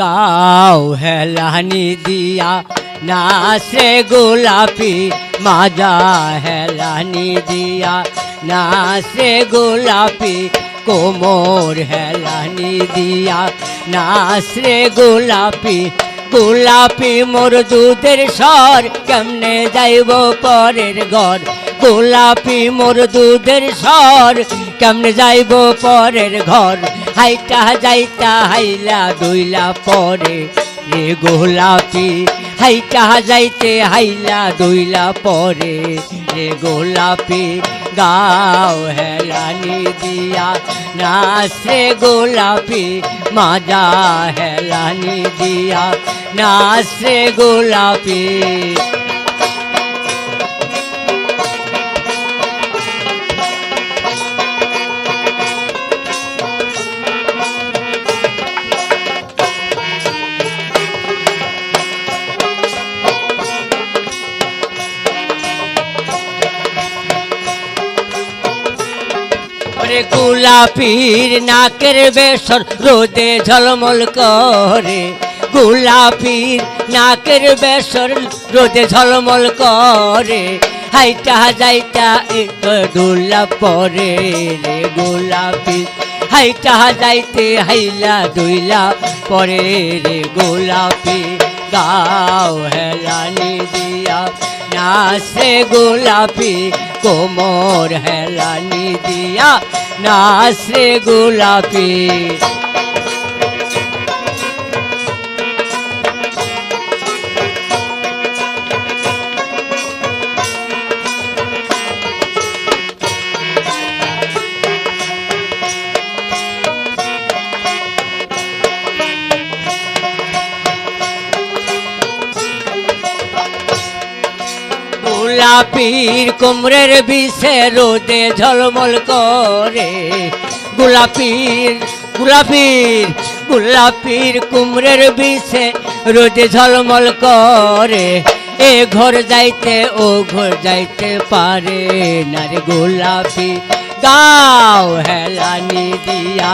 গাও হেলানি দিয়া, নাচে গোলাপি মাজা হেলানি দিয়া, নাচে গোলাপি কোমর হেলানি দিয়া, নাচে গোলাপি গোলাপি মোর দুধের স্বর কেমনে যাইব পরের ঘর গোলাপি মোর দুধের স্বর কেমনে যাইব পরের ঘর? হাইটা যাইতা হাইলা দইলা পরে। রে গোলাপি, হাইটা যাইতে হাইলা দইলা পরে। রে গোলাপি, গাও হেলানি দিয়া নাচে গোলাপি, মাজা হেলানি দিয়া নাচে গোলাপি। গোলাপির নাকের বেসর, রোদে ঝলমল করে। গোলাপির নাকের বেসর, রোদে ঝলমল করে। হাইটা যাইটা এক ডোলা পরে রে গোলাপি। হাইটা যাইতে হাইলা দইলা পরে রে গোলাপি। গাও হেলানি দিয়া নাচে গোলাপি কোমর হেলানি দিয়া নাচে গোলাপি গোলাপির কোমরের বিষে রোদে ঝলমল করে। গোলাপির গোলাপির গোলাপির কুমরের বিষে রোদে ঝলমল করে। এ ঘর যাইতে, ও ঘর যাইতে পারে না রে গোলাপি। গাও হেলানি দিয়া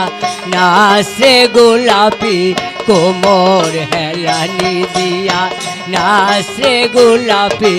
নাচে গোলাপি। কোমর হেলানি দিয়া নাচে গোলাপি।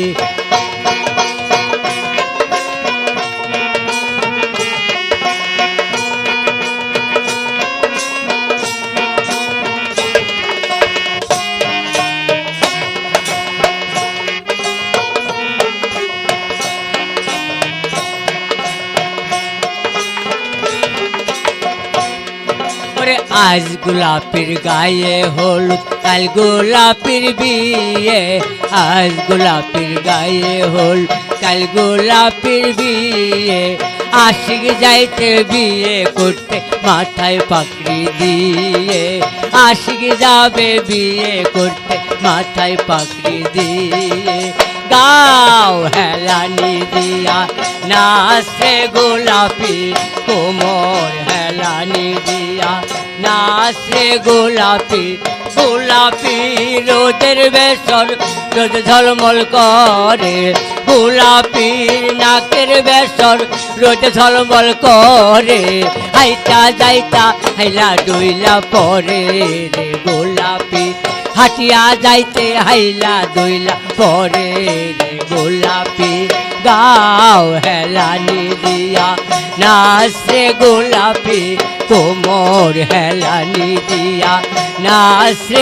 আজ গোলাপির গায়ে হলুদ, কাল গোলাপির বিয়ে। আজ গোলাপির গায়ে হল কাল গোলাপির বিয়ে। আশিক যাইতে বিয়ে করতে মাথায় পাকড়ি দিয়ে। আশিক যাবে বিয়ে করতে মাথায় পাকড়ি দিয়ে। গাও হেলানি দিয়া নাচে গোলাপি, কোমর হেলানি দিয়া নাচে গোলাপি গোলাপি রোদের বেসর, রোদ ঝলমল করে। গোলাপির নাকের বেসর, রোদ ঝলমল করে। হাইটা যাইতা হাইলা ডইলা পরে রে গোলাপি। হাটিয়া যাইতে হাইলা দইলা, পরে রে গোলাপি গাও হেলানি দিয়া। নাচে গোলাপি, কোমর হেলানি দিয়া। নাচে